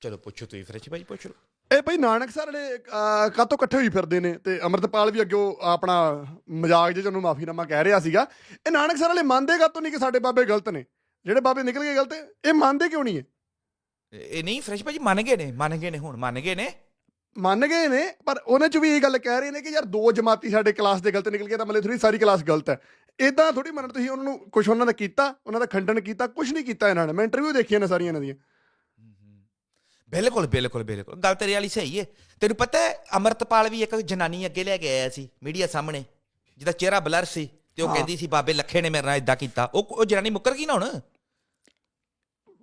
ਚਲੋ ਪੁੱਛੋ ਤੁਸੀਂ ਫਰੈਸ਼ ਭਾਈ ਪੁੱਛ ਲਓ। ਇਹ ਭਾਈ ਨਾਨਕ ਸਰ ਵਾਲੇ ਕਾਤੋਂ ਇਕੱਠੇ ਹੋਈ ਫਿਰਦੇ ਨੇ ਤੇ ਅਮਰਤਪਾਲ ਵੀ ਅੱਗੇ ਆਪਣਾ ਮਜ਼ਾਕ ਜੇ ਉਹਨੂੰ ਮਾਫੀਨਾਮਾ ਕਹਿ ਰਿਹਾ ਸੀਗਾ। ਇਹ ਨਾਨਕ ਸਰ ਵਾਲੇ ਮੰਨਦੇ ਕਾਤੋਂ ਨਹੀਂ ਕਿ ਸਾਡੇ ਬਾਬੇ ਗਲਤ ਨੇ? ਜਿਹੜੇ ਬਾਬੇ ਨਿਕਲ ਗਏ ਗਲਤ ਇਹ ਮੰਨਦੇ ਕਿਉਂ ਨਹੀਂ ਹੈ ਇਹ ਇਹ ਨਹੀਂ ਫਰੈਸ਼ ਭਾਜੀ ਮੰਨ ਗਏ ਨੇ ਮੰਨ ਗਏ ਨੇ ਹੁਣ ਮੰਨ ਗਏ ਨੇ। ਮੰਨ ਗਏ ਨੇ ਪਰ ਉਹਨਾਂ ਚ ਵੀ ਇਹ ਗੱਲ ਕਹਿ ਰਹੇ ਨੇ ਕਿ ਯਾਰ ਦੋ ਜਮਾਤੀ ਸਾਡੇ ਕਲਾਸ ਦੇ ਗਲਤ ਨਿਕਲ ਗਏ ਤਾਂ ਮਤਲਬ ਥੋੜੀ ਸਾਰੀ ਕਲਾਸ ਗਲਤ ਹੈ। ਇਦਾਂ ਥੋੜੀ ਮੰਨ ਤੁਸੀਂ ਉਹਨਾਂ ਨੂੰ ਕੁਝ ਉਹਨਾਂ ਦਾ ਕੀਤਾ ਉਹਨਾਂ ਦਾ ਖੰਡਨ ਕੀਤਾ ਕੁਝ ਨਹੀਂ ਕੀਤਾ ਇਹਨਾਂ ਨੇ। ਮੈਂ ਇੰਟਰਵਿਊ ਦੇਖੀਆਂ ਨੇ ਸਾਰੀਆਂ ਇਹਨਾਂ ਦੀਆਂ। ਬਿਲਕੁਲ ਬਿਲਕੁਲ ਬਿਲਕੁਲ। ਗੱਲ ਤੇਰੀ ਵਾਲੀ ਸਹੀ ਹੈ ਤੈਨੂੰ ਪਤਾ ਹੈ ਅਮਰਤਪਾਲ ਵੀ ਇੱਕ ਜਨਾਨੀ ਅੱਗੇ ਲੈ ਕੇ ਆਇਆ ਸੀ ਮੀਡੀਆ ਸਾਹਮਣੇ। ਜਿਹਦਾ ਚਿਹਰਾ ਬਲਰ ਸੀ ਤੇ ਉਹ। ਕਹਿੰਦੀ ਸੀ ਬਾਬੇ ਲੱਖੇ ਨੇ ਮੇਰੇ ਨਾਲ ਇਦਾਂ ਕੀਤਾ। ਉਹ ਉਹ ਜਨਾਨੀ ਮੁੱਕਰ ਗਈ ਨਾ ਹੁਣ?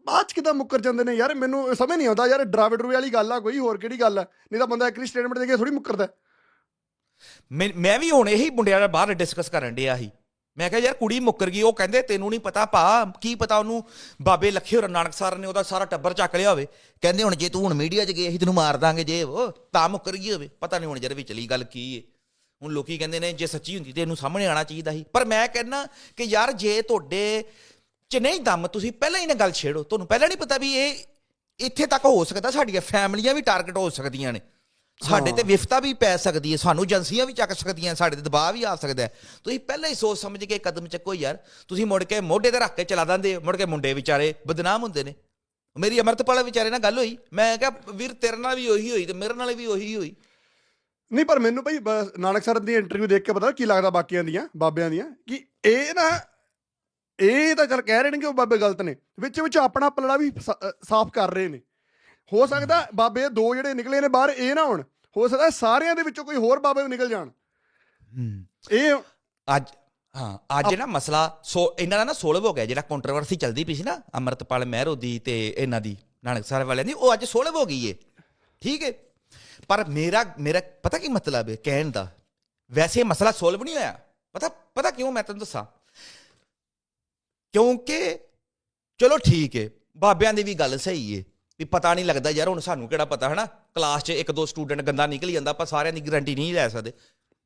ਬਾਅਦ ਕਿਦਾਂ ਮੁੱਕਰ ਜਾਂਦੇ ਨੇ? ਯਾਰ ਮੈਨੂੰ ਸਮਝ ਨਹੀਂ ਆਉਂਦਾ। ਯਾਰ ਡਰਾਵੇ ਡਰੂਵੇ ਵਾਲੀ ਗੱਲ ਆ ਕੋਈ ਹੋਰ ਕਿਹੜੀ ਗੱਲ ਆ? ਨਹੀਂ ਤਾਂ ਬੰਦਾ ਇੱਕ ਸਟੇਟਮੈਂਟ ਦੇ ਕੇ ਥੋੜੀ ਮੁੱਕਰਦਾ। ਮੈਂ ਮੈਂ ਵੀ ਹੁਣ ਇਹੀ ਮੁੰਡਿਆਂ ਨਾਲ ਬਾਹਰ ਡਿਸਕਸ ਕਰਨ ਡਿਆ ਸੀ। ਮੈਂ ਕਿਹਾ, ਯਾਰ, ਕੁੜੀ ਮੁੱਕਰ ਗਈ। ਉਹ ਕਹਿੰਦੇ, ਤੈਨੂੰ ਨਹੀਂ ਪਤਾ ਭਾ, ਕੀ ਪਤਾ ਉਹਨੂੰ ਬਾਬੇ ਲੱਖੇ ਹੋਰ, ਨਾਨਕ ਸਰ ਨੇ ਉਹਦਾ ਸਾਰਾ ਟੱਬਰ ਚੱਕ ਲਿਆ ਹੋਵੇ। ਕਹਿੰਦੇ, ਹੁਣ ਜੇ ਤੂੰ ਹੁਣ ਮੀਡੀਆ 'ਚ ਗਏ ਅਸੀਂ ਤੈਨੂੰ ਮਾਰ ਦਾਂਗੇ ਜੇ ਉਹ ਤਾਂ ਮੁੱਕਰ ਗਈ ਹੋਵੇ। ਪਤਾ ਨਹੀਂ ਹੁਣ ਜਰ ਵਿਚਲੀ ਗੱਲ ਕੀ ਏ। ਹੁਣ ਲੋਕੀ ਕਹਿੰਦੇ ਨੇ, ਜੇ ਸੱਚੀ ਹੁੰਦੀ ਤੇ ਇਹਨੂੰ ਸਾਹਮਣੇ ਆਣਾ ਚਾਹੀਦਾ ਸੀ। ਪਰ ਮੈਂ ਕਹਿੰਦਾ ਕਿ ਯਾਰ, ਜੇ ਤੁਹਾਡੇ 'ਚ ਨਹੀਂ ਦਮ, ਤੁਸੀਂ ਪਹਿਲਾਂ ਹੀ ਨਾ ਗੱਲ ਛੇੜੋ। ਤੁਹਾਨੂੰ ਪਹਿਲਾਂ ਨਹੀਂ ਪਤਾ ਵੀ ਇਹ, ਇੱਥੇ ਤੱਕ ਹੋ ਸਕਦਾ, ਸਾਡੀਆਂ ਫੈਮਲੀਆਂ ਵੀ ਟਾਰਗੇਟ ਹੋ ਸਕਦੀਆਂ ਨੇ। ਸਾਡੇ ਤੇ ਵਿਫਤਾ ਵੀ ਪੈ ਸਕਦੀ ਹੈ ਸਾਨੂੰ ਏਜੰਸੀਆਂ ਵੀ ਚੱਕ ਸਕਦੀਆਂ ਸਾਡੇ ਤੇ ਦਬਾਅ ਵੀ ਆ ਸਕਦਾ ਹੈ। ਤੁਸੀਂ ਪਹਿਲਾਂ ਹੀ ਸੋਚ ਸਮਝ ਕੇ ਕਦਮ ਚੱਕੋ ਯਾਰ ਤੁਸੀਂ ਮੁੜ ਕੇ ਮੋਢੇ ਤੇ ਰੱਖ ਕੇ ਚਲਾ ਦਿੰਦੇ ਹੋ ਮੁੜ ਕੇ ਮੁੰਡੇ ਵਿਚਾਰੇ ਬਦਨਾਮ ਹੁੰਦੇ ਨੇ। ਮੇਰੀ ਅਮਰਤਪਾਲ ਵਿਚਾਰੇ ਨਾਲ ਗੱਲ ਹੋਈ ਮੈਂ ਕਿਹਾ ਵੀਰ ਤੇਰੇ ਨਾਲ ਵੀ ਉਹੀ ਹੋਈ ਤੇ ਮੇਰੇ ਨਾਲ ਵੀ ਉਹੀ ਹੋਈ। ਨਹੀਂ ਪਰ ਮੈਨੂੰ ਭਾਈ ਨਾਨਕ ਸਰ ਦੀ ਇੰਟਰਵਿਊ ਦੇਖ ਕੇ ਪਤਾ ਕੀ ਲੱਗਦਾ ਬਾਕੀਆਂ ਦੀਆਂ ਬਾਬਿਆਂ ਦੀਆਂ ਕਿ ਇਹ ਨਾ ਇਹ ਤਾਂ ਚਲ ਕਹਿ ਰਹੇ ਨੇ ਕਿ ਉਹ ਬਾਬੇ ਗਲਤ ਨੇ ਵਿੱਚ ਵਿੱਚ ਆਪਣਾ ਪਲੜਾ ਵੀ ਸਾਫ਼ ਕਰ ਰਹੇ ਨੇ। ਹੋ ਸਕਦਾ ਬਾਬੇ ਦੋ ਜਿਹੜੇ ਨਿਕਲੇ ਨੇ ਬਾਹਰ ਇਹ ਨਾ ਹੋਣ। ਹੋ ਸਕਦਾ ਸਾਰਿਆਂ ਦੇ ਵਿੱਚੋਂ ਕੋਈ ਹੋਰ ਬਾਬੇ ਨਿਕਲ ਜਾਣ। ਇਹ ਅੱਜ ਹਾਂ ਅੱਜ ਨਾ ਮਸਲਾ ਸੋ ਇਹਨਾਂ ਦਾ ਨਾ ਸੋਲਵ ਹੋ ਗਿਆ ਜਿਹੜਾ ਕੰਟਰੋਵਰਸੀ ਚੱਲਦੀ ਪਈ ਸੀ ਨਾ ਅਮਰਤਪਾਲ ਮਹਿਰੋ ਦੀ ਤੇ ਇਹਨਾਂ ਦੀ ਨਾਨਕ ਸਾਹਿਬ ਵਾਲਿਆਂ ਦੀ ਉਹ ਅੱਜ ਸੋਲਵ ਹੋ ਗਈ ਏ। ਠੀਕ ਹੈ ਪਰ ਮੇਰਾ ਮੇਰਾ ਪਤਾ ਕੀ ਮਤਲਬ ਹੈ ਕਹਿਣ ਦਾ? ਵੈਸੇ ਮਸਲਾ ਸੋਲਵ ਨਹੀਂ ਹੋਇਆ। ਪਤਾ ਪਤਾ ਕਿਉਂ ਮੈਂ ਤੈਨੂੰ ਦੱਸਾਂ? ਕਿਉਂਕਿ ਚਲੋ ਠੀਕ ਹੈ ਬਾਬਿਆਂ ਦੀ ਵੀ ਗੱਲ ਸਹੀ ਏ। ਵੀ ਪਤਾ ਨਹੀਂ ਲੱਗਦਾ ਯਾਰ ਹੁਣ ਸਾਨੂੰ ਕਿਹੜਾ ਪਤਾ, ਹਨਾ? ਕਲਾਸ 'ਚ ਇੱਕ ਦੋ ਸਟੂਡੈਂਟ ਗੰਦਾ ਨਿਕਲ ਜਾਂਦਾ, ਆਪਾਂ ਸਾਰਿਆਂ ਦੀ ਗਾਰੰਟੀ ਨਹੀਂ ਲੈ ਸਕਦੇ।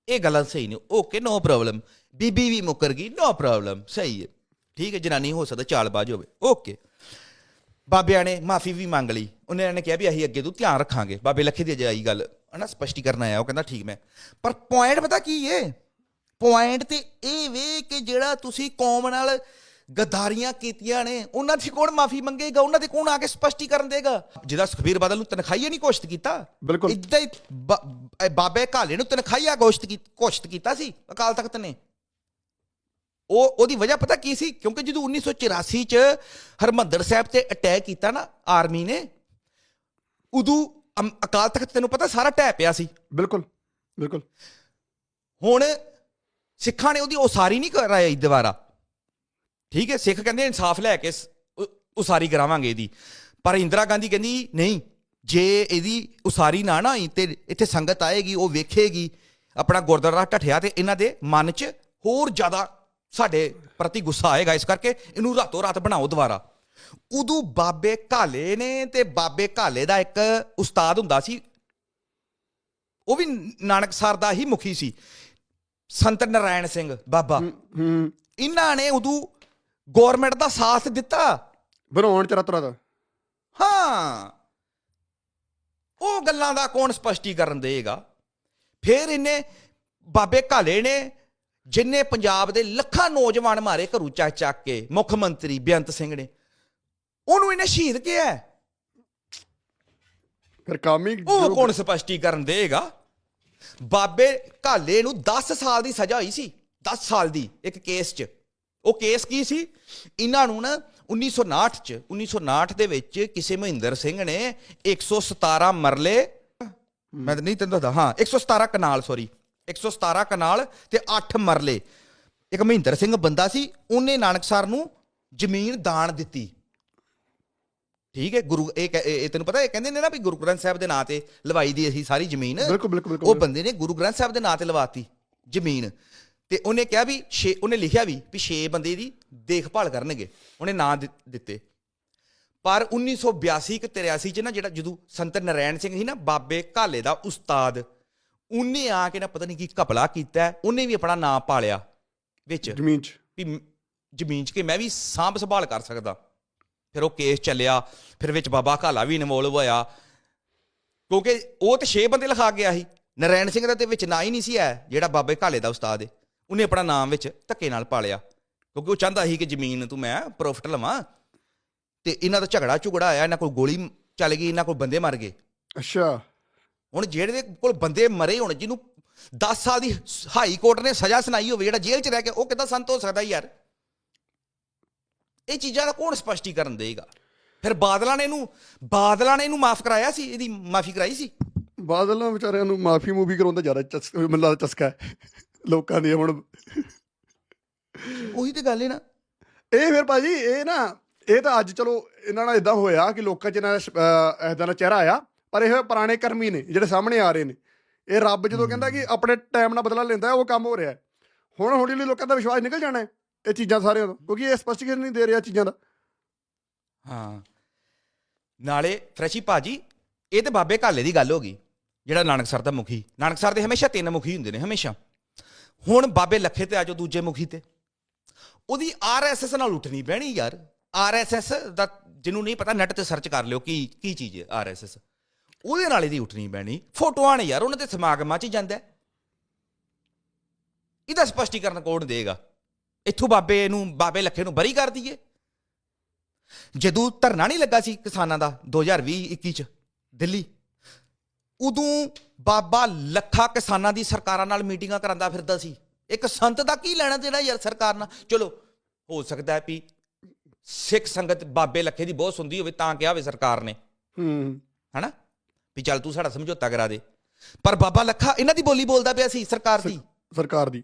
ਇਹ ਗੱਲਾਂ ਸਹੀ ਨੇ। ਓਕੇ ਨੋ ਪ੍ਰੋਬਲਮ ਬੀਬੀ ਵੀ ਮੁੱਕਰ ਗਈ ਨੋ ਪ੍ਰੋਬਲਮ ਸਹੀ ਹੈ। ਠੀਕ ਹੈ, ਜਨਾਨੀ ਹੋ ਸਕਦਾ ਚਾਲਬਾਜ਼ ਹੋਵੇ। ਓਕੇ ਬਾਬਿਆਂ ਨੇ ਮਾਫੀ ਵੀ ਮੰਗ ਲਈ। ਉਹਨਾਂ ਨੇ ਕਿਹਾ ਵੀ ਅਸੀਂ ਅੱਗੇ ਤੋਂ ਧਿਆਨ ਰੱਖਾਂਗੇ। ਬਾਬੇ ਲੱਖੇ ਦੀ ਅਜਾਈ ਗੱਲ, ਹਨਾ? ਸਪਸ਼ਟੀਕਰਨ ਆਇਆ, ਉਹ ਕਹਿੰਦਾ ਠੀਕ ਮੈਂ। ਪਰ ਪੁਆਇੰਟ ਪਤਾ ਕੀ ਏ ਪੁਆਇੰਟ ਤੇ ਇਹ ਵੇ ਕਿ ਜਿਹੜਾ ਤੁਸੀਂ ਕੌਮ ਨਾਲ ਗਦਾਰੀਆਂ ਕੀਤੀਆਂ ਨੇ ਉਹਨਾਂ ਦੀ ਕੌਣ ਮਾਫੀ ਮੰਗੇਗਾ? ਉਹਨਾਂ ਦੇ ਕੌਣ ਆ ਕੇ ਸਪਸ਼ਟੀਕਰਨ ਦੇਗਾ? ਜਿਹਦਾ ਸੁਖਬੀਰ ਬਾਦਲ ਨੂੰ ਤਨਖਾਹੀਆ ਨਹੀਂ ਘੋਸ਼ਿਤ ਕੀਤਾ। ਬਿਲਕੁਲ। ਇਦਾਂ ਹੀ ਬਾਬੇ ਘਾਲੇ ਨੂੰ ਤਨਖਾਹੀਆ ਘੋਸ਼ਿਤ ਘੋਸ਼ਿਤ ਕੀਤਾ ਸੀ ਅਕਾਲ ਤਖਤ ਨੇ। ਉਹ ਉਹਦੀ ਵਜ੍ਹਾ ਪਤਾ ਕੀ ਸੀ? ਕਿਉਂਕਿ ਜਦੋਂ 1984 ਚ ਹਰਮੰਦਰ ਸਾਹਿਬ ਤੇ ਅਟੈਕ ਕੀਤਾ ਨਾ ਆਰਮੀ ਨੇ ਉਦੋਂ ਅਕਾਲ ਤਖਤ ਤੈਨੂੰ ਪਤਾ ਸਾਰਾ ਢਹਿ ਪਿਆ ਸੀ। ਬਿਲਕੁਲ ਬਿਲਕੁਲ। ਹੁਣ ਸਿੱਖਾਂ ਨੇ ਉਹਦੀ ਉਸਾਰੀ ਨਹੀਂ ਕਰਾਈ ਦੁਬਾਰਾ। ਠੀਕ ਹੈ ਸਿੱਖ ਕਹਿੰਦੇ ਇਨਸਾਫ ਲੈ ਕੇ ਉਸਾਰੀ ਕਰਾਵਾਂਗੇ ਇਹਦੀ। ਪਰ ਇੰਦਰਾ ਗਾਂਧੀ ਕਹਿੰਦੀ ਨਹੀਂ ਜੇ ਇਹਦੀ ਉਸਾਰੀ ਨਾ ਨਾ ਹੋਈ ਤੇ ਇੱਥੇ ਸੰਗਤ ਆਏਗੀ ਉਹ ਵੇਖੇਗੀ ਆਪਣਾ ਗੁਰਦੁਆਰਾ ਢਠਿਆ ਤੇ ਇਹਨਾਂ ਦੇ ਮਨ 'ਚ ਹੋਰ ਜ਼ਿਆਦਾ ਸਾਡੇ ਪ੍ਰਤੀ ਗੁੱਸਾ ਆਏਗਾ। ਇਸ ਕਰਕੇ ਇਹਨੂੰ ਰਾਤੋਂ ਰਾਤ ਬਣਾਓ ਦੁਬਾਰਾ। ਉਦੋਂ ਬਾਬੇ ਘਾਲੇ ਨੇ ਤੇ ਬਾਬੇ ਘਾਲੇ ਦਾ ਇੱਕ ਉਸਤਾਦ ਹੁੰਦਾ ਸੀ ਉਹ ਵੀ ਨਾਨਕ ਸਰ ਦਾ ਹੀ ਮੁਖੀ ਸੀ। ਸੰਤ ਨਰਾਇਣ ਸਿੰਘ ਬਾਬਾ। ਇਹਨਾਂ ਨੇ ਉਦੋਂ ਗਵਰਨਮੈਂਟ ਦਾ ਸਾਥ ਦਿੱਤਾ। ਬਣਾਉਣ ਚ ਰਤਰਾ ਦਾ। ਹਾਂ। ਉਹ ਗੱਲਾਂ ਦਾ ਕੌਣ ਸਪਸ਼ਟੀਕਰਨ ਦੇਗਾ ਫਿਰ ਇਹਨੇ ਬਾਬੇ ਘਾਲੇ ਨੇ ਜਿੰਨੇ ਪੰਜਾਬ ਦੇ ਲੱਖਾਂ ਨੌਜਵਾਨ ਮਾਰੇ ਘਰੂ ਚੱਕ ਚੱਕ ਕੇ ਮੁੱਖ ਮੰਤਰੀ ਬੇਅੰਤ ਸਿੰਘ ਨੇ। ਉਹਨੂੰ ਇਹਨੇ ਸ਼ਹੀਦ ਕਿਹਾ। ਫਿਰ ਕੰਮ ਉਹ ਕੌਣ ਸਪਸ਼ਟੀਕਰਨ ਦੇਗਾ ਬਾਬੇ ਘਾਲੇ ਨੂੰ 10 ਸਾਲ ਦੀ ਸਜ਼ਾ ਹੋਈ ਸੀ 10 ਸਾਲ ਦੀ ਇੱਕ ਕੇਸ 'ਚ। ਉਹ ਕੇਸ ਕੀ ਸੀ? ਇਹਨਾਂ ਨੂੰ ਨਾ 1959 'ਚ 1959 ਦੇ ਵਿੱਚ ਕਿਸੇ ਮਹਿੰਦਰ ਸਿੰਘ ਨੇ 117 ਮਰਲੇ ਮੈਂ ਨਹੀਂ ਤੈਨੂੰ ਦੱਸਦਾ ਹਾਂ 117 ਕਨਾਲ ਸੌਰੀ 117 ਕਨਾਲ ਤੇ 8 ਮਰਲੇ। ਇੱਕ ਮਹਿੰਦਰ ਸਿੰਘ ਬੰਦਾ ਸੀ ਉਹਨੇ ਨਾਨਕ ਸਰ ਨੂੰ ਜ਼ਮੀਨ ਦਾਨ ਦਿੱਤੀ। ਠੀਕ ਹੈ ਗੁਰੂ ਇਹ ਇਹ ਤੈਨੂੰ ਪਤਾ ਇਹ ਕਹਿੰਦੇ ਨੇ ਨਾ ਵੀ ਗੁਰੂ ਗ੍ਰੰਥ ਸਾਹਿਬ ਦੇ ਨਾਂ ਤੇ ਲਵਾਈ ਦੀ ਅਸੀਂ ਸਾਰੀ ਜ਼ਮੀਨ। ਬਿਲਕੁਲ ਬਿਲਕੁਲ ਉਹ ਬੰਦੇ ਨੇ ਗੁਰੂ ਗ੍ਰੰਥ ਸਾਹਿਬ ਦੇ ਨਾਂ ਤੇ ਲਵਾਤੀ ਜ਼ਮੀਨ। ਤੇ ਉਹਨੇ ਕਿਹਾ ਵੀ ਛੇ ਉਹਨੇ ਲਿਖਿਆ ਵੀ ਵੀ ਛੇ ਬੰਦੇ ਦੀ ਦੇਖਭਾਲ ਕਰਨਗੇ। ਉਹਨੇ ਨਾਂ ਦਿੱਤੇ। ਪਰ 1982 ਕਿ 83 ਚ ਨਾ ਜਿਹੜਾ ਜਦੋਂ ਸੰਤ ਨਰੈਣ ਸਿੰਘ ਸੀ ਨਾ ਬਾਬੇ ਘਾਲੇ ਦਾ ਉਸਤਾਦ ਉਹਨੇ ਆ ਕੇ ਨਾ ਪਤਾ ਨਹੀਂ ਕੀ ਘਪਲਾ ਕੀਤਾ ਉਹਨੇ ਵੀ ਆਪਣਾ ਨਾਂ ਪਾਲਿਆ ਵਿੱਚ। ਜ਼ਮੀਨ ਚ। ਵੀ ਜ਼ਮੀਨ 'ਚ ਕਿ ਮੈਂ ਵੀ ਸਾਂਭ ਸੰਭਾਲ ਕਰ ਸਕਦਾ। ਫਿਰ ਉਹ ਕੇਸ ਚੱਲਿਆ ਫਿਰ ਵਿੱਚ ਬਾਬਾ ਕਾਲਾ ਵੀ ਇਨਵੋਲਵ ਹੋਇਆ। ਕਿਉਂਕਿ ਉਹ ਤੇ 6 ਬੰਦੇ ਲਿਖਾ ਗਿਆ ਸੀ। ਨਰੈਣ ਸਿੰਘ ਦਾ ਤੇ ਵਿੱਚ ਨਾਂ ਹੀ ਨਹੀਂ ਸੀ ਆਇਆ ਜਿਹੜਾ ਬਾਬੇ ਕਾਲੇ ਦਾ ਉਸਤਾਦ ਹੈ ਉਹਨੇ ਆਪਣਾ ਨਾਮ ਵਿੱਚ ਧੱਕੇ ਨਾਲ ਪਾਲਿਆ। ਕਿਉਂਕਿ ਉਹ ਚਾਹੁੰਦਾ ਸੀ ਕਿ ਜ਼ਮੀਨ ਤੂੰ ਮੈਂ ਪ੍ਰੋਫਿਟ ਲਵਾਂ। ਤੇ ਇਹਨਾਂ ਦਾ ਝਗੜਾ ਝੁਗੜਾ ਆਇਆ ਇਹਨਾਂ ਕੋਲ ਗੋਲੀ ਚੱਲ ਗਈ ਇਹਨਾਂ ਕੋਲ ਬੰਦੇ ਮਰ ਗਏ। ਅੱਛਾ। ਹੁਣ ਜਿਹੜੇ ਦੇ ਕੋਲ ਬੰਦੇ ਮਰੇ ਹੋਣ ਜਿਹਨੂੰ 10 ਸਾਲ ਦੀ ਹਾਈ ਕੋਰਟ ਨੇ ਸਜ਼ਾ ਸੁਣਾਈ ਹੋਵੇ ਜਿਹੜਾ ਜੇਲ੍ਹ 'ਚ ਰਹਿ ਕੇ ਉਹ ਕਿੱਦਾਂ ਸੰਤ ਹੋ ਸਕਦਾ ਯਾਰ? ਇਹ ਚੀਜ਼ਾਂ ਦਾ ਕੌਣ ਸਪਸ਼ਟੀਕਰਨ ਦੇਗਾ ਫਿਰ ਬਾਦਲਾਂ ਨੇ ਇਹਨੂੰ ਬਾਦਲਾਂ ਨੇ ਇਹਨੂੰ ਮਾਫ ਕਰਾਇਆ ਸੀ? ਇਹਦੀ ਮਾਫੀ ਕਰਾਈ ਸੀ? ਬਾਦਲਾਂ ਵਿਚਾਰਿਆਂ ਨੂੰ ਮਾਫੀ ਮੂਵੀ ਕਰਾਉਂਦਾ ਜ਼ਿਆਦਾ ਮੈਨੂੰ ਲੱਗਦਾ ਚਸਕਾ ਹੈ। ਲੋਕਾਂ ਦੀ ਹੁਣ। ਉਹੀ ਤੇ ਗੱਲ ਹੈ ਨਾ। ਇਹ ਫਿਰ ਭਾਜੀ ਇਹ ਨਾ ਇਹ ਤਾਂ ਅੱਜ ਚਲੋ ਇਹਨਾਂ ਨਾਲ ਇਦਾਂ ਹੋਇਆ ਕਿ ਲੋਕਾਂ 'ਚ ਇਹਨਾਂ ਦਾ ਇਦਾਂ ਦਾ ਚਿਹਰਾ ਆਇਆ ਪਰ ਇਹ ਪੁਰਾਣੇ ਕਰਮੀ ਨੇ ਜਿਹੜੇ ਸਾਹਮਣੇ ਆ ਰਹੇ ਨੇ। ਇਹ ਰੱਬ ਜਦੋਂ ਕਹਿੰਦਾ ਕਿ ਆਪਣੇ ਟਾਈਮ ਨਾਲ ਬਦਲਾ ਲੈਂਦਾ ਉਹ ਕੰਮ ਹੋ ਰਿਹਾ। ਹੈ। ਹੁਣ ਹੌਲੀ ਹੌਲੀ ਲੋਕਾਂ ਦਾ ਵਿਸ਼ਵਾਸ ਨਿਕਲ ਜਾਣਾ ਹੈ ਇਹ ਚੀਜ਼ਾਂ ਸਾਰਿਆਂ ਤੋਂ ਕਿਉਂਕਿ ਇਹ ਸਪਸ਼ਟੀਕਰਨ ਨਹੀਂ ਦੇ ਰਿਹਾ ਚੀਜ਼ਾਂ ਦਾ। ਹਾਂ। ਨਾਲੇ ਫਰੈਸ਼ੀ ਭਾਜੀ ਇਹ ਤੇ ਬਾਬੇ ਕਾਲੇ ਦੀ ਗੱਲ ਹੋ ਗਈ ਜਿਹੜਾ ਨਾਨਕਸਰ ਦਾ ਮੁਖੀ। ਨਾਨਕਸਰ ਦੇ ਹਮੇਸ਼ਾ ਤਿੰਨ ਮੁਖੀ ਹੁੰਦੇ ਨੇ ਹਮੇਸ਼ਾ। ਹੁਣ ਬਾਬੇ ਲੱਖੇ ਤੇ ਆਜੋ ਦੂਜੇ ਮੁਖੀ ਤੇ। ਉਹਦੀ ਆਰਐਸਐਸ ਨਾਲ ਉੱਠਣੀ ਪੈਣੀ ਯਾਰ। ਆਰਐਸਐਸ ਦਾ ਜਿਹਨੂੰ ਨਹੀਂ ਪਤਾ ਨੈਟ ਤੇ ਸਰਚ ਕਰ ਲਿਓ ਕੀ ਕੀ ਚੀਜ਼ ਹੈ ਆਰਐਸਐਸ। ਉਹਦੇ ਨਾਲ ਇਹਦੀ ਉੱਠਣੀ ਪੈਣੀ। ਫੋਟੋਆਂ ਨੇ ਯਾਰ, ਉਹਨਾਂ ਦੇ ਸਮਾਗਮਾਂ 'ਚ ਹੀ ਜਾਂਦਾ ਇਹਦਾ ਸਪਸ਼ਟੀਕਰਨ ਕੌਣ ਦੇਗਾ। ਇੱਥੋਂ ਬਾਬੇ ਨੂੰ, ਬਾਬੇ ਲੱਖੇ ਨੂੰ ਬਰੀ ਕਰ ਦਈਏ। ਜਦੋਂ ਧਰਨਾ ਨਹੀਂ ਲੱਗਾ ਸੀ ਕਿਸਾਨਾਂ ਦਾ 2020 21 ਚ, ਦਿੱਲੀ। ਉਦੋਂ ਬਾਬਾ ਲੱਖਾ ਕਿਸਾਨਾਂ ਦੀ ਸਰਕਾਰਾਂ ਨਾਲ ਮੀਟਿੰਗਾਂ ਕਰਾਂਦਾ ਫਿਰਦਾ ਸੀ। ਇੱਕ ਸੰਤ ਦਾ ਕੀ ਲੈਣਾ ਦੇਣਾ ਯਾਰ ਸਰਕਾਰ ਨਾਲ? ਚਲੋ ਹੋ ਸਕਦਾ ਹੈ ਵੀ ਸਿੱਖ ਸੰਗਤ ਬਾਬੇ ਲੱਖੇ ਦੀ ਬਹੁਤ ਸੁਣਦੀ ਹੋਵੇ ਤਾਂ ਕਿਹਾ ਹੋਵੇ ਸਰਕਾਰ ਨੇ। ਹੂੰ। ਹਨਾ? ਵੀ ਚੱਲ ਤੂੰ ਸਾਡਾ ਸਮਝੌਤਾ ਕਰਾ ਦੇ। ਪਰ ਬਾਬਾ ਲੱਖਾ ਇਹਨਾਂ ਦੀ ਬੋਲੀ ਬੋਲਦਾ ਪਿਆ ਸੀ ਸਰਕਾਰ ਦੀ। ਸਰਕਾਰ ਦੀ।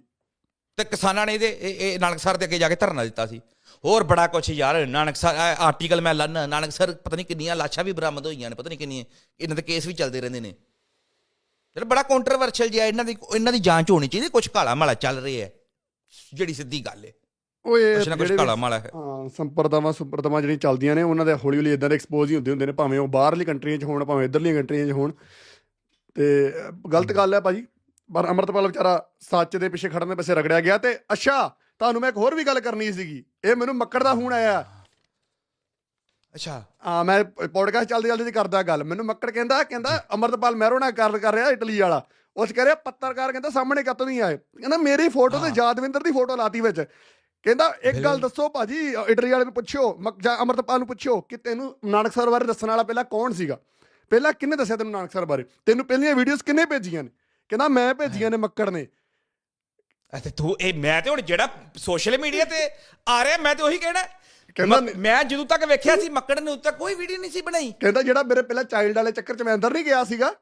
ਤੇ ਕਿਸਾਨਾਂ ਨੇ ਇਹਦੇ ਇਹ ਇਹ ਨਾਨਕਸਰ ਦੇ ਅੱਗੇ ਜਾ ਕੇ ਧਰਨਾ ਦਿੱਤਾ ਸੀ। ਹੋਰ ਬੜਾ ਕੁਛ ਯਾਰ ਨਾਨਕਸਰ ਇਹ ਆਰਟੀਕਲ ਮੈਂ ਲੰਨ ਨਾਨਕਸਰ ਪਤਾ ਨਹੀਂ ਕਿੰਨੀਆਂ ਲਾਸ਼ਾਂ ਵੀ ਬਰਾਮਦ ਹੋਈਆਂ ਨੇ ਪਤਾ ਨਹੀਂ ਕਿੰਨੀਆਂ ਇਹਨਾਂ ਦੇ ਕੇਸ ਵੀ ਚੱਲਦੇ ਰਹਿੰਦੇ ਨੇ। ਚਲ ਬੜਾ ਕੰਟਰੋਵਰਸ਼ੀਅਲ ਜਿਹਾ ਇਹਨਾਂ ਦੀ ਇਹਨਾਂ ਦੀ ਜਾਂਚ ਹੋਣੀ ਚਾਹੀਦੀ ਕੁਛ ਕਾਲਾ ਮਾਲਾ ਚੱਲ ਰਿਹਾ ਹੈ ਜਿਹੜੀ ਸਿੱਧੀ ਗੱਲ ਹੈ। ਕੁਛ ਜਿਹੜੇ ਕਾਲਾ ਮਾਲਾ ਹੈ। ਹਾਂ ਸੰਪਰਦਾਵਾਂ ਸੁਪਰਦਾਵਾਂ ਜਿਹੜੀਆਂ ਚੱਲਦੀਆਂ ਨੇ ਉਹਨਾਂ ਦੇ ਹੌਲੀ ਹੌਲੀ ਇਦਾਂ ਦੇ ਐਕਸਪੋਜ਼ ਹੀ ਹੁੰਦੇ ਹੁੰਦੇ ਨੇ ਭਾਵੇਂ ਉਹ ਬਾਹਰਲੀ ਕੰਟਰੀਆਂ 'ਚ ਹੋਣ ਭਾਵੇਂ ਇੱਧਰਲੀਆਂ ਕੰਟਰੀਆਂ 'ਚ ਹੋਣ। ਤੇ ਗਲਤ ਗੱਲ ਹੈ ਭਾਜੀ ਪਰ ਅਮਰਤਪਾਲ ਵਿਚਾਰਾ ਸੱਚ ਦੇ ਪਿੱਛੇ ਖੜਨ ਦੇ ਪਿੱਛੇ ਰਗੜਿਆ ਗਿਆ ਤੇ ਅੱਛਾ ਤੁਹਾਨੂੰ ਮੈਂ ਇੱਕ ਹੋਰ ਵੀ ਗੱਲ ਕਰਨੀ ਸੀਗੀ। ਇਹ ਮੈਨੂੰ ਮੱਕੜ ਦਾ ਫੋਨ ਆਇਆ। ਅੱਛਾ। ਆ ਮੈਂ ਪੋਡਕਾਸਟ ਚੱਲਦੇ ਚੱਲਦੇ ਕਰਦਾ ਗੱਲ। ਮੈਨੂੰ ਮੱਕੜ ਕਹਿੰਦਾ ਕਹਿੰਦਾ ਅਮਰਤਪਾਲ ਮਹਿਰੋ ਨਾਲ ਗੱਲ ਕਰ ਰਿਹਾ ਇਟਲੀ ਵਾਲਾ। ਉਸ ਕਹ ਰਿਹਾ ਪੱਤਰਕਾਰ ਕਹਿੰਦਾ ਸਾਹਮਣੇ ਕੱਤ ਨਹੀਂ ਆਏ। ਕਹਿੰਦਾ ਮੇਰੀ ਫੋਟੋ ਤੇ ਯਾਦਵਿੰਦਰ ਦੀ ਫੋਟੋ ਲਾਤੀ ਵਿੱਚ। ਕਹਿੰਦਾ ਇੱਕ ਗੱਲ। ਦੱਸੋ ਭਾਜੀ ਇਟਲੀ ਵਾਲੇ ਨੂੰ ਪੁੱਛਿਓ ਜਾਂ ਅਮਰਤਪਾਲ ਨੂੰ ਪੁੱਛਿਓ ਕਿ ਤੈਨੂੰ ਨਾਨਕਸਰ ਬਾਰੇ ਦੱਸਣ ਵਾਲਾ ਪਹਿਲਾਂ ਕੌਣ ਸੀਗਾ? ਪਹਿਲਾਂ ਕਿਹਨੇ ਦੱਸਿਆ ਤੈਨੂੰ ਨਾਨਕਸਰ ਬਾਰੇ? ਤੈਨੂੰ ਪਹਿਲੀਆਂ ਵੀਡੀਓਜ਼ ਕਿੰਨੇ ਭੇਜੀਆਂ ਨੇ? ਕਹਿੰਦਾ ਮੈਂ ਭੇਜੀਆਂ ਨੇ ਮੱਕੜ ਨੇ। ਅਤੇ ਤੂੰ ਇਹ ਮੈਂ ਤੇ ਹੁਣ ਜਿਹੜਾ ਸੋਸ਼ਲ ਮੀਡੀਆ ਤੇ ਆ ਰਿਹਾ ਮੈਂ ਤੇ ਉਹੀ ਕਹਿਣਾ ਕਹਿੰਦਾ ਮ- ਮੈਂ ਜਦੋਂ ਤੱਕ ਵੇਖਿਆ ਸੀ ਮੱਕੜ ਨੇ ਉੱਤੇ ਕੋਈ ਵੀਡੀਓ ਨਹੀਂ ਸੀ ਬਣਾਈ। ਕਹਿੰਦਾ ਜਿਹੜਾ ਮੇਰੇ ਪਹਿਲਾਂ ਚਾਈਲਡ ਵਾਲੇ ਚੱਕਰ 'ਚ ਮੈਂ ਅੰਦਰ ਨਹੀਂ ਗਿਆ ਸੀਗਾ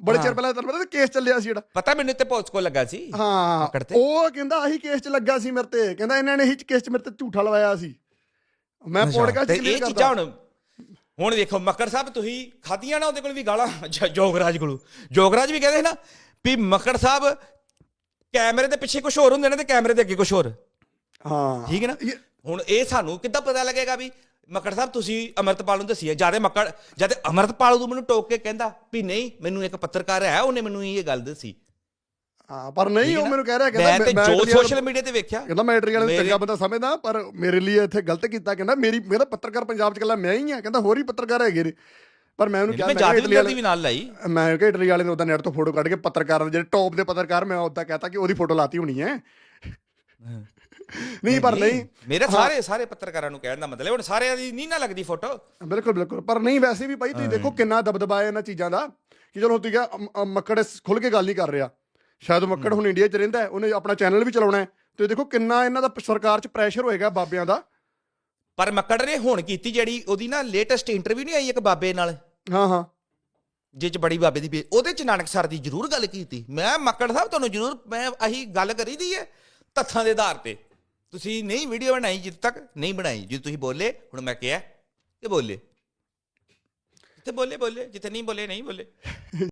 ਬੜੇ ਚਿਰ ਹਾਂ। ਪਹਿਲਾਂ ਤੁਹਾਨੂੰ ਪਤਾ ਕੇਸ ਚੱਲਿਆ ਸੀ ਜਿਹੜਾ। ਪਤਾ ਮੈਨੂੰ ਤੇ ਪਹੁੰਚ ਕੋ ਲੱਗਾ ਸੀ ਹਾਂ? ਉਹ ਕਹਿੰਦਾ ਆਹੀ ਕੇਸ 'ਚ ਲੱਗਾ ਸੀ ਮੇਰੇ ਤੇ। ਕਹਿੰਦਾ ਇਹਨਾਂ ਨੇ ਇਹੀ ਕੇਸ 'ਚ ਮੇਰੇ ਤੇ ਝੂਠਾ ਲਵਾਇਆ ਸੀ। ਮੈਂ ਪੋਡਕਾਸਟ ਤੇ ਕਲੀਅਰ ਇਹ ਚੀਜ਼ਾਂ ਕਰਦਾ। ਹੁਣ ਹੁਣ ਵੇਖੋ ਮੱਕੜ ਸਾਹਿਬ ਤੁਸੀਂ ਖਾਧੀਆਂ ਨਾ ਉਹਦੇ ਕੋਲ ਵੀ ਗਾਲਾਂ ਜ- ਜੋਗਰਾਜ ਕੋਲੋਂ। ਜੋਗਰਾਜ ਵੀ ਕਹਿੰਦੇ ਸੀ ਨਾ ਵੀ ਮੱਕੜ ਸਾਹਿਬ ਕੈਮਰੇ ਦੇ ਪਿੱਛੇ ਕੁਝ ਹੋਰ ਹੁੰਦੇ ਨੇ ਤੇ ਕੈਮਰੇ ਦੇ ਅੱਗੇ ਕੁਝ ਹੋਰ। ਹਾਂ। ਠੀਕ ਹੈ ਨਾ? ਹੁਣ ਇਹ ਸਾਨੂੰ ਕਿੱਦਾਂ ਪਤਾ ਲੱਗੇਗਾ ਵੀ ਮੱਕੜ ਸਾਹਿਬ ਤੁਸੀਂ ਅਮਰਤਪਾਲ ਨੂੰ ਦੱਸੀਏ ਜ਼ਿਆਦਾ ਮੱਕੜ ਜਦ ਅਮਰਤਪਾਲ ਉਦੋਂ ਮੈਨੂੰ ਟੋਕ ਕੇ ਕਹਿੰਦਾ ਵੀ ਨਹੀਂ ਮੈਨੂੰ ਇੱਕ ਪੱਤਰਕਾਰ ਹੈ ਉਹਨੇ ਮੈਨੂੰ ਇਹ ਗੱਲ ਦੱਸੀ। ਹਾਂ ਪਰ ਨਹੀਂ ਉਹ ਨਾ? ਮੈਨੂੰ ਕਹਿ ਰਿਹਾ ਮੈਂ ਕਹਿੰਦਾ ਤੇ ਜੋ ਸੋਸ਼ਲ ਮੀਡੀਆ ਤੇ ਵੇਖਿਆ ਕਹਿੰਦਾ ਮੈਂ ਵਾਲੇ ਨੂੰ ਚੰਗਾ ਬੰਦਾ ਸਮਝਦਾ ਪਰ ਮੇਰੇ ਲਈ ਇੱਥੇ ਗਲਤ ਕੀਤਾ ਕਹਿੰਦਾ ਮੇਰੀ ਮੇਰਾ ਪੱਤਰਕਾਰ ਪੰਜਾਬ 'ਚ ਇਕੱਲਾ ਮੈਂ ਹੀ ਆ ਕਹਿੰਦਾ ਹੋਰ ਹੀ ਪੱਤਰਕਾਰ ਹੈਗੇ ਨੇ। ਪਰ ਮੈਂ ਉਹਨੂੰ ਕਿਹਾ ਮੈਂ ਜਾਦੂ ਦੀ ਵੀ ਨਾਲ ਲਾਈ। ਮੈਂ ਕਿਹਾ ਇਟਲੀ ਵਾਲੇ ਨੇ ਉਹਦਾ ਨੈਟ ਤੋਂ ਫੋਟੋ ਕੱਢ ਕੇ ਪੱਤਰਕਾਰ ਦੇ ਜਿਹੜੇ ਟੌਪ ਦੇ ਪੱਤਰਕਾਰ ਮੈਂ ਉਹਦਾ ਕਹਤਾ ਕਿ ਉਹਦੀ ਫੋਟੋ ਲਾਤੀ ਹੋਣੀ ਹੈ। ਨਹੀਂ ਪਰ ਨਹੀਂ ਮੇਰੇ ਸਾਰੇ ਸਾਰੇ ਪੱਤਰਕਾਰਾਂ ਨੂੰ ਕਹਿਣ ਦਾ ਮਤਲਬ ਹੈ ਹੁਣ ਸਾਰਿਆਂ ਦੀ ਨਹੀਂ ਨਾ ਲੱਗਦੀ ਫੋਟੋ। ਬਿਲਕੁਲ ਬਿਲਕੁਲ। ਪਰ ਨਹੀਂ ਵੈਸੇ ਵੀ ਭਾਈ ਤੁਸੀਂ ਦੇਖੋ ਕਿੰਨਾ ਦਬਦਬਾ ਹੈ ਇਹਨਾਂ ਚੀਜ਼ਾਂ ਦਾ ਕਿ ਚਲੋ ਤੁਸੀਂ ਕਿਹਾ ਮੱਕੜ ਖੁੱਲ ਕੇ ਗੱਲ ਨਹੀਂ ਕਰ ਰਿਹਾ। ਸ਼ਾਇਦ ਉਹ ਮੱਕੜ ਹੁਣ ਇੰਡੀਆ 'ਚ ਰਹਿੰਦਾ ਹੈ ਉਹਨੇ ਆਪਣਾ ਚੈਨਲ ਵੀ ਚਲਾਉਣਾ ਹੈ। ਤੇ ਦੇਖੋ ਕਿੰਨਾ ਇਹਨਾਂ ਦਾ ਸਰਕਾਰ 'ਚ ਪ੍ਰੈਸ਼ਰ ਹੋਏਗਾ ਬਾਬਿਆਂ ਦਾ। ਪਰ ਮੱਕੜ ਨੇ ਹੁਣ ਕੀਤੀ ਜਿਹੜੀ ਉਹਦੀ ਨਾ ਲੇਟੈਸਟ ਇੰਟਰਵਿਊ ਨਹੀਂ ਆਈ ਇੱਕ ਬਾਬੇ ਨਾਲ? ਹਾਂ ਹਾਂ। ਜੇ ਚ ਬੜੀ ਬਾਬੇ ਦੀ ਪੇ- ਉਹਦੇ ਚ ਨਾਨਕ ਸਰ ਦੀ ਜ਼ਰੂਰ ਗੱਲ ਕੀਤੀ। ਮੈਂ ਮੱਕੜ ਸਾਹਿਬ ਤੁਹਾਨੂੰ ਜ਼ਰੂਰ ਮੈਂ ਅਹੀ ਗੱਲ ਕਰੀ ਦੀ ਹੈ ਤੱਥਾਂ ਦੇ ਆਧਾਰ ਤੇ। ਤੁਸੀਂ ਨਹੀਂ ਵੀਡੀਓ ਬਣਾਈ ਜਿੱਦ ਤੱਕ, ਨਹੀਂ ਬਣਾਈ। ਜੇ ਤੁਸੀਂ ਬੋਲੇ, ਹੁਣ ਮੈਂ ਕਿਹਾ ਕਿ ਬੋਲੇ। ਜਿੱਥੇ ਬੋਲੇ ਬੋਲੇ। ਜਿੱਥੇ ਨਹੀਂ ਬੋਲੇ ਨਹੀਂ ਬੋਲੇ।